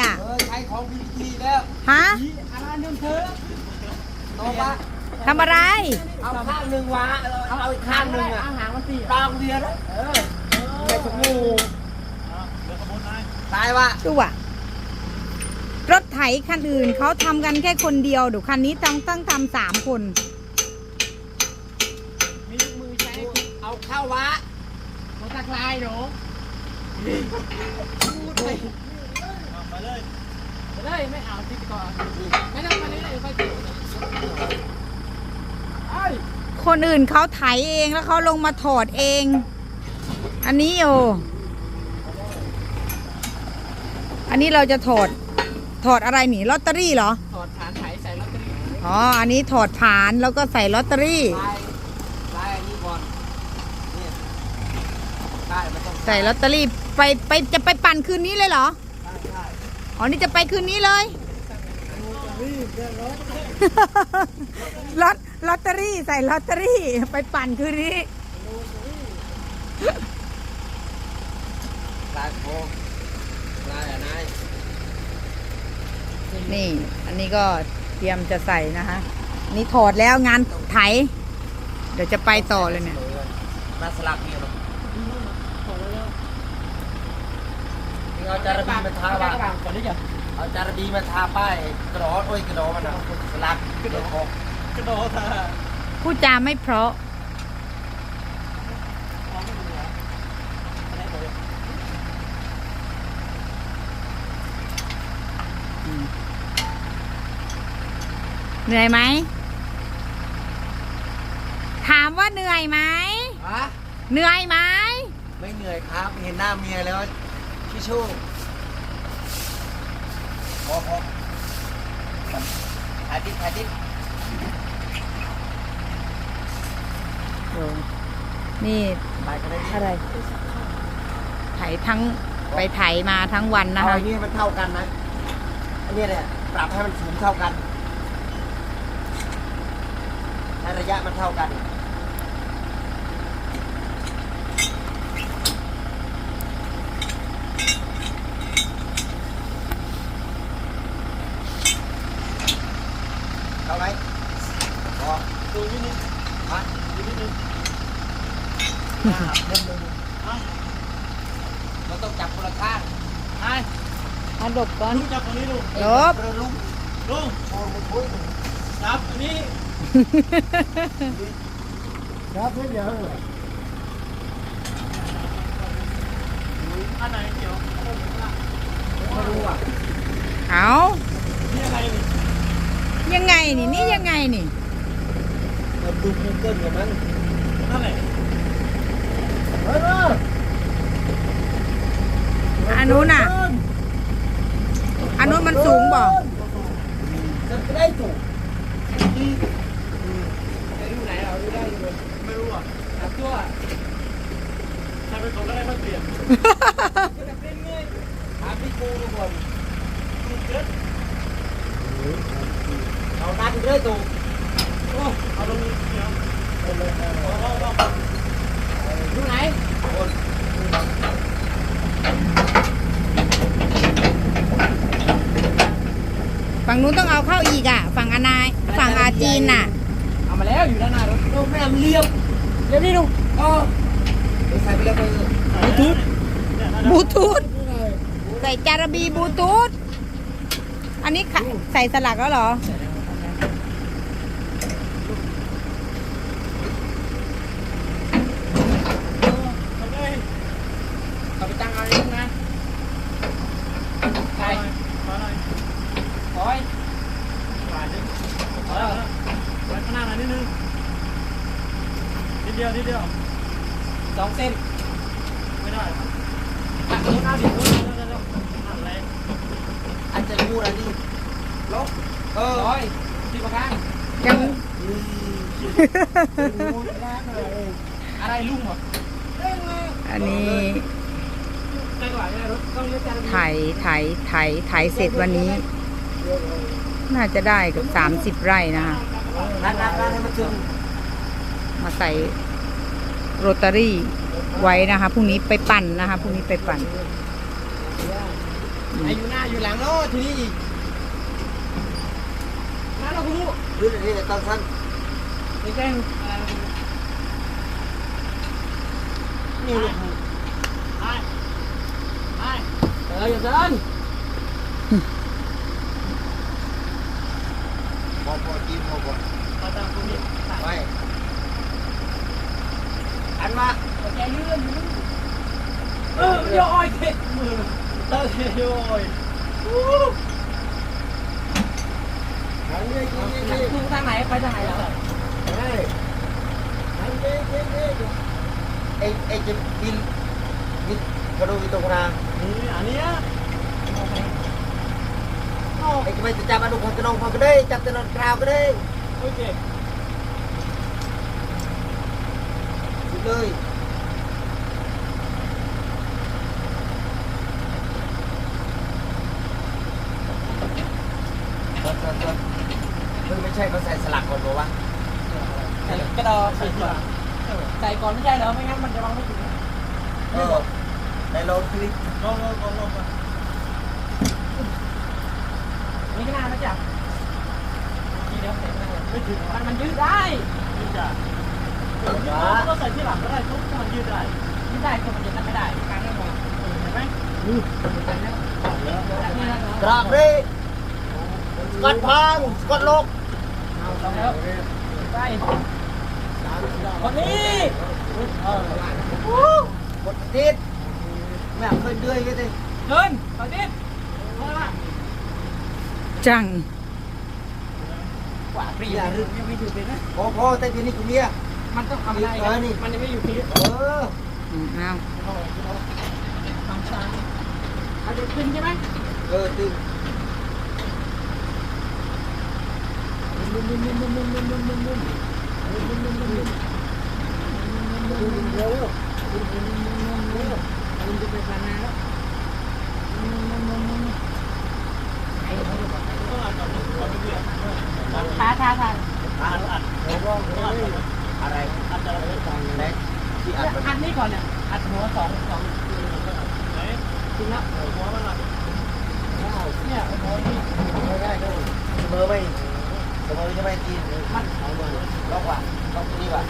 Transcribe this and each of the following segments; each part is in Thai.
อะเออใช้ของพีทีแล้วฮะอะไรนึงเธอโตปะทำอะไร เอาข้างหนึ่งวะเอาเอาอีกข้างหนึ่งอะเอาหางมันสี่ตางเดียวนะเออแม่ชมพูตายวะดูอะรถไถคันอื่นเขาทำกันแค่คนเดียวเดี๋ยวคันนี้ต้องต้องทำสามคน มีลูกมือใช้เอาเข้าวะมันตะกลายหนู พูดไปไปเลยไปเลยไม่เอาที่ก่อนไม่ต้องมาเลยเลยค่อยเกี่ยวไอ้คนอื่นเขาไถเองแล้วเขาลงมาถอดเอง อันนี้โออันนี้เราจะถอดถอดอะไรหนีลอตเตอรี่เหรอ ถอดฐานไถใส่ลอตเตอรี่อ๋อ อันนี้ถอดผานแล้วก็ใส่ลอตเตอรี่ ลายลายอันนี้ก่อนเนี่ยได้มันต้องใส่ลอตเตอรี่ไปไปจะไปปั่นคืนนี้เลยเหรอได้ได้ อ๋อนี่จะไปคืนนี้เลยลอตลอตเตอรี่ใส่ลอตเตอรี่ไปปั่นคืนนี้ลายโค้งลายอะไรนี่ อันนี้ก็เตรียมจะใส่นะคะอันนี่ถอดแล้วงานไถ เดี๋ยวจะไปต่อเลยเนี่ยน่าสลับเนี่ย เนาะเอาจารบีมาทาบ้างเอาจารบีมาทาป้ายกระโดดโอ้ยกระโดดมันนะสลักกระโดดออกกระโดดพูดจาไม่เพราะเหนื่อยไหม ถามว่าเหนื่อยไหมฮะเหนื่อยไหม ไม่เหนื่อยครับ เห็นหน้าเมียแล้ว พี่ชูพอพอถ่ายติ๊กถ่ายติ๊กนี่ถ่ายกันได้ดิอะไรไถทั้งไปไถมาทั้งวันนะเอาคะ อันนี้ให้มันเท่ากันนะอันนี้เนี่ยปรับให้มันสูงเท่ากันให้ระยะมันเท่ากัน เท่าไหมพอ ดูนิดนึงมาดูนิดนึงอ่าเริ่มเลยมันต้องจับคนละข้างไอ้เอาดบก่อน ลุงจับตรงนี้ลุงลบเรือลุงลุงจับอันนี้ ครับเพื่เดี๋ยวอันไหนเกี่ยวไม่รู้อะเอานี่อะไรนี่ยังไงนี่นี่ยังไงนี่ เราดูกูเกิลกับมันนั่นแหละเฮ้ยอันนู้นน่ะ อันนู้นมันสูงบ่จะได้ถูกจะดูไหนเราดูได้ดูไม่รู้อะจับตัวใครเป็นคนอะไรมาเปลี่ยนถามพี่กูทุกคนลุงเกิดเอาดันเลยถูก โอ้เอาลงนี้เดูไหนฝั่งนู้นต้องเอาเข้าอีกอะ ฝั่งอนายฝั่งอาจีนน่ะ เอามาแล้วอยู่ด้านหน้ารถดูแม่เลี้ยวเดี๋ยวดิดูอ๋อเดี๋ยวใส่ไปแล้วไปบลูทูธบลูทูธใส่จารบีบลูทูธอันนี้ใส่สลักแล้วเหรอ ทำไง เอาไปตั้งเอาเองนะใส่ มาหน่อย ถอย หลายนิดพอแล้วไว้ข้างหน้าหน่อยนิดนึงนิดเดียวนิดเดียว สองเส้น ไม่ได้ อะคุณเอาดิคุณเดี๋ยวเดี๋ยวเดี๋ยวอะไรอันจะรู้อะไรดิลบเออถอยที่ประกันยังอะไรลุงเหรออันนี้ใกล้กว่าใกล้รถต้องเลี้ยงจานไถไถไถไถเสร็จวันนี้ น่าจะได้เกับสามสิบไร่นะคะนัดนัดนัดให้มันถึงมาใส่โรตารี่ ไว้นะคะพรุ่งนี้ไปปั่นนะคะพรุ่งนี้ไปปั่นไอ้อยู่หน้าอยู่หลังเนาะทีนี้อีกมาเราคุณลูกรุ่นนี้ต้องสั้นนี่แจ้งอะไรเราคุณนี่ลูกไปไปเอออย่าเดินพอพอกินพอพอเราตามคุณนี่ไป อันมาแกยืนเออโยอ้อยเข็ดมือเออโยอ้อยอันนี้กินนี่ดูทางไหนไปทางไหนแล้วเฮ้ยอันนี้กินนี่ไอ้ไอ้จะกินกินกระดูกตรงนานี่อันนี้ไอ้จะไปจับอันดูคนจะนองพอก็ได้จับจะนอนกราวก็ได้โอเค สุดเลยมันไม่ใช่เขาใส่สลักก่อนบอกว่ากระดอใส่ก่อนใส่ก่อนไม่ใช่เหรอไม่งั้นมันจะวางไม่ถึงเออในโลคลิกลงลงลงลงนี่ก็น่านะจ๊ะทีเดียวเสร็จแล้วไม่ถึงมันมันยืดได้ยืดได้ เราใส่ที่หลังก็ได้ทุกมันยืดได้ยืดได้ก็มันจะไม่ได้การนั่งมองเห็นไหมกรอกดิสกอตพังสกอตลกเอาลองแล้วไปคนนี้กดติดแม่เคยเดือยกันดิเดินต่อทิศมาละจังกว่าปรียังไม่ถึงเลยนะพอพอแต่ทีนี้กูเมีย มันต้องทำได้มันยังไม่อยู่ที่เอออืมเอาทำซ้ายเอาเด็กขึ้นใช่ไหมเออตึงท้าท้าท้า อัดอัดอะไรอัดอะไรไหนที่ อัดนี่ก่อนเนี่ยอัดหัวสองสองจริงแล้วหัวมันอะเนี่ยหัวนี่ไม่ได้ก็เสมอไม่เสมอจะไม่กินมันล็อกว่ะล็อกตรงนี้ว่ะ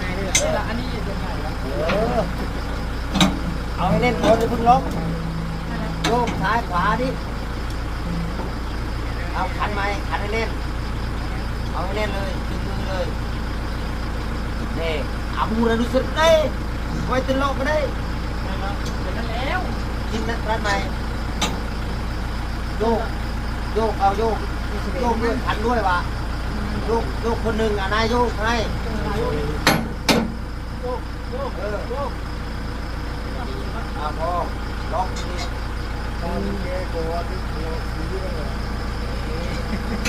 ง่ายเลยนี่แหละอันนี้ยังไงวะเออเอาให้เล่นคนจะพึ่งล็อกโยกซ้ายขวาดิเอาขันไหมขันให้เล่นเอาให้เล่นเลยตึงมือเลยนี่เอามูระดูสุดได้ไว้ตึงล็อกก็ได้เดี๋ยวนั้นแล้วกินนัดรัดไหมโยก โยกเอาโยก โยกด้วยขันด้วยว่ะโยกโยกคนหนึ่งอะนายโยกให้โยกโยกโยกเออโยกอ่าพอล็อกทีนี้เออเพิ่งมีคน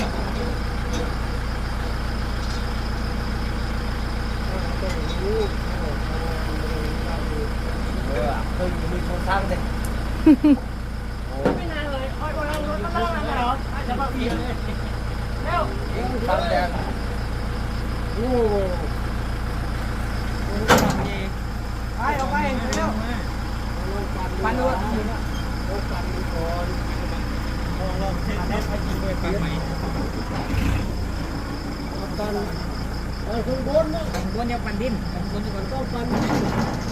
สร้างเลยไม่นานเลยอ้อยอ้อยรถมันต้องอะไรเหรอจะมาเปลี่ยนเลยเร็วสร้งแดงไปเอาไปเร็วปันดูข้างบน เนี่ยปันดินข้างบนจะก่อนก็ปัน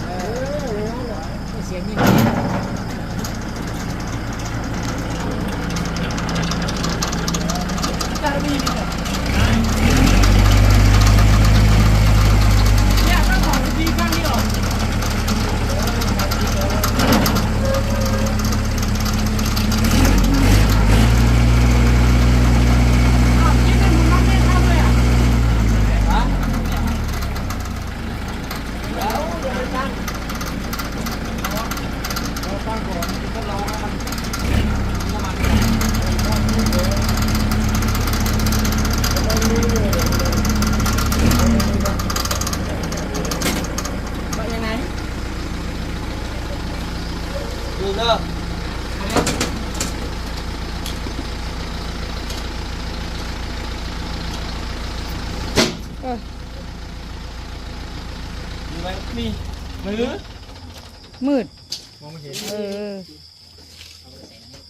เออเสียงนี่จะมีเนี่ยต้องของดีข้างนี้หรอ อ้าวนี่เป็นมุมนั่งเล่นข้ามเลยอะ ฮะเดี๋ยวเดี๋ยวไปสร้างเราสร้างก่อนพวกเราให้มันน้ำมัน ว่ายังไง ดูเนอะ เออ มีไหมมีมือ มืด มองไม่เห็น เออ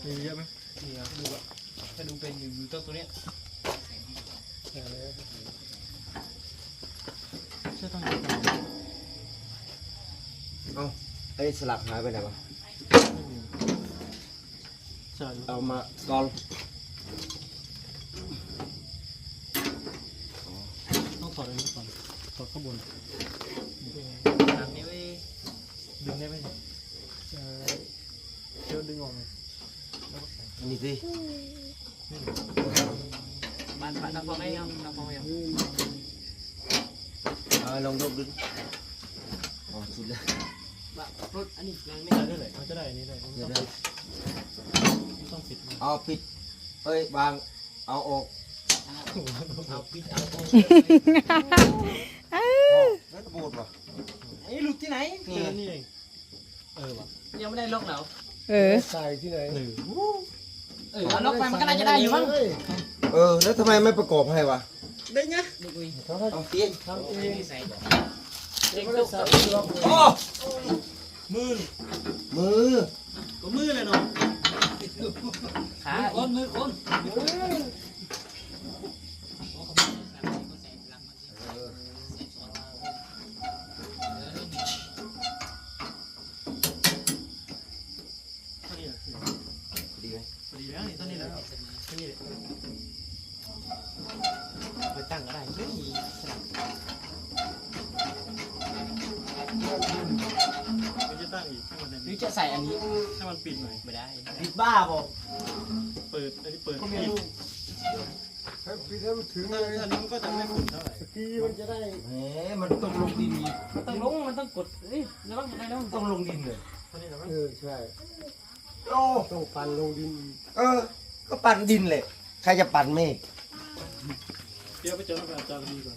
มีเยอะไหมมีครับ ดูอะถ้าดูเป็นอยู่อยู่ต้นตัวเนี้ยเชื่อต้องอยู่ตรงนี้เอ้าไอ้สลักหายไปไหนวะใช่เอามากอลต้องถอดอันนี้ก่อนถอดข้างบนทางนี้ไว้ดึงได้ไหมเนี่ยเออเดี๋ยวดึงออกเลยแล้วก็ใส่ อันนี้สิบ้านบ้านน้ำฟองให้ยังน้ำฟองยังเอาลองยกดึงอ๋อสุดแล้วบ้านรถอันนี้ยังไม่ได้เลยมันจะได้อันนี้ได้มันเดี๋ยวต้องนะต้องปิดมันเอาปิดเอ้ยบางเอาออกเอาปิดเอาเออแล้วจะบูดวะไอ้หลุดที่ไหนนี่เออนี่เองเออว่ะยังไม่ได้ล็อกแล้วเออใส่ที่ไหนหนึ่ง เออเอาล็อกไปมันก็น่าจะได้อยู่มั้งเออ แล้วทำไมไม่ประกอบให้วะได้ไงเอาเตียงทำเองเด็กไม่ตได้กใส่ล็อกโอ้มือ มือ ก็มือเลยเนาะขาคนมือคน ดีไหม พอดีแล้วนี่ต้นนี้แล้วต้นนี้เลยไปตั้งก็ได้เฮ้ยสลับมันจะตั้งอีกให้มัน หรือจะใส่อันนี้ ให้มัน ปิดหน่อยไม่ได้ปิดบ้าบ่เปิดอันนี้เปิดก็ไม่ปิดรู้ให้พี่ให้มันถึงถ้าเลยอันนี้มันก็จะไม่ฝุ่นเท่าไหร่สกีมันจะได้แหมมันต้องลงดินอีกมันต้องลงมันต้องกดเอ้ยแล้วต้องอะไรแล้วต้องลงดินเลยต้นนี้เหรอเออใช่โอ้ต้องปั่นลงดินอีกเออ ก็ปั่นดินเลยใครจะปั่นเมฆเดี๋ยวไปเจอกับอาจารย์ดีก่อน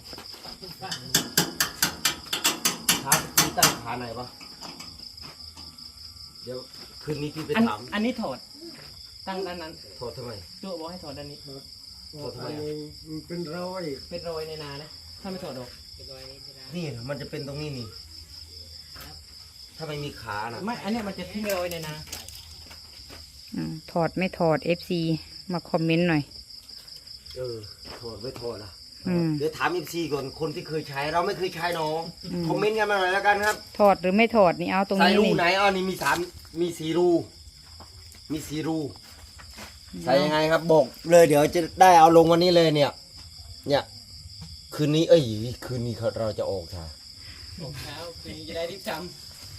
ขาพี่ตั้งขาไหนวะเดี๋ยว คืนนี้พี่ไปอันถามอันนี้ถอด ตั้งด้านนั้นโทษทำไมตัวบอกให้ถอดด้านนี้ ออกไปเองมันเป็นรอยเป็นรอยในนานะ ถ้าไม่ถอดออกนี่มันจะเป็นตรงนี้นี่ ถ้าไม่มีขานะไม่ อันเนี้ยมันจะทิ้งรอยในนา อืมถอดไม่ถอด FC มาคอมเมนต์หน่อย เออถอดไม่ถอดอะ อืม เดี๋ยวถามอีซีก่อนคนที่เคยใช้เราไม่เคยใช้น้องอืม คอมเมนต์กันมาหน่อยแล้วกันครับถอดหรือไม่ถอดนี่เอาตรงใส่นี้รูนี่ไหนอ๋อนี่มีสามมีสีรู มีสีรู ใส่ยังไงครับบอกเลยเดี๋ยวจะได้เอาลงวันนี้เลยเนี่ย เนี่ย คืนนี้เอ้ยคืนนี้เขาเราจะออกค่ะบอกเช้าคือจะได้รีบท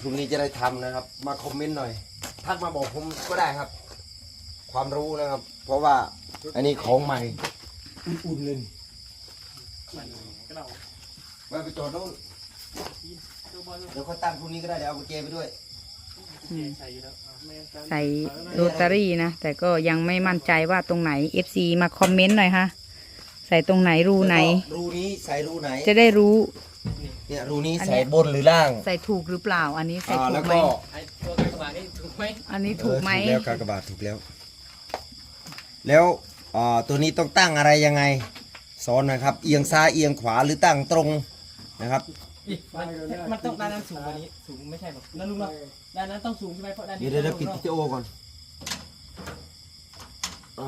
พรุ่งนี้จะได้ทำนะครับ มาคอมเมนต์หน่อยทักมาบอกผมก็ได้ครับ ความรู้นะครับ เพราะว่าอันนี้ของใหม่อุ่นๆเลยก็เรา ไว้ไปจอดโน่นเดี๋ยวเขาตั้งพรุ่งนี้ก็ได้เดี๋ยวเอากุญแจไปด้วยอืมใส่อยู่แล้วอะไม่งั้นการใส่โรตารี่นะ แต่ก็ยังไม่มั่นใจว่าตรงไหน FC มาคอมเมนต์หน่อยค่ะ ใส่ตรงไหนรูไหนแล้วก็รูนี้ใส่รูไหนจะได้รู้ เนี่ยรูนี้อันเนี้ใส่ยบนหรือล่าง ใส่ถูกหรือเปล่า อันนี้ใส่อ่าถูแล้กวไหมก็ำไอ้ตัวกระบะนี่ถูกไหมอันนี้ถูกไหมเออถูกแล้วกากบาทถูกแล้ว แล้วอ่าตัวนี้ต้องตั้งอะไรยังไง สอนหนะครับ เอียงซ้ายเอียงขวาหรือตั้งตรงนะครับ มันมันต้องด้านนั้นสูงกว่านี้ สูงไม่ใช่แบบนั่นลุงเนาะด้านนั้นต้องสูงใช่ไหมเพราะด้านนี้เดี๋ยวเดี๋ยวเดี๋ยวปิดลงวิดีโอก่อนอะ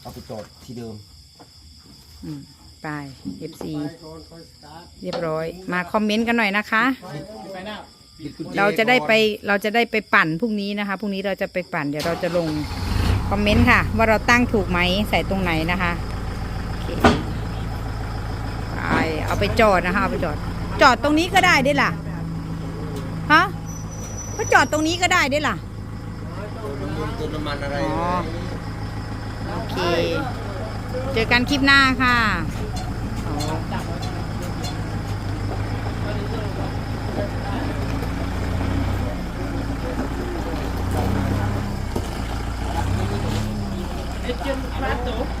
เอาไปจอดที่เดิม อืมไป FC ไปก่อนค่อยสตาร์ทเรียบร้อย มาคอมเมนต์กันหน่อยนะคะ ไปหน้าปิดกุญแจเราจะได้ไปก่อนเราจะได้ไปปั่นพรุ่งนี้นะคะพรุ่งนี้เราจะไปปั่นเดี๋ยวเราจะลง คอมเมนต์ค่ะ ว่าเราตั้งถูกไหมใส่ตรงไหนนะคะโอเคไปเอาไปจอดนะคะเอาไปจอด จอดตรงนี้ก็ได้ได้ล่ะฮะก็จอดตรงนี้ก็ได้ได้ล่ะติมน้ำมันอะไรโอเค เจอกันคลิปหน้าค่ะ It's yung plato.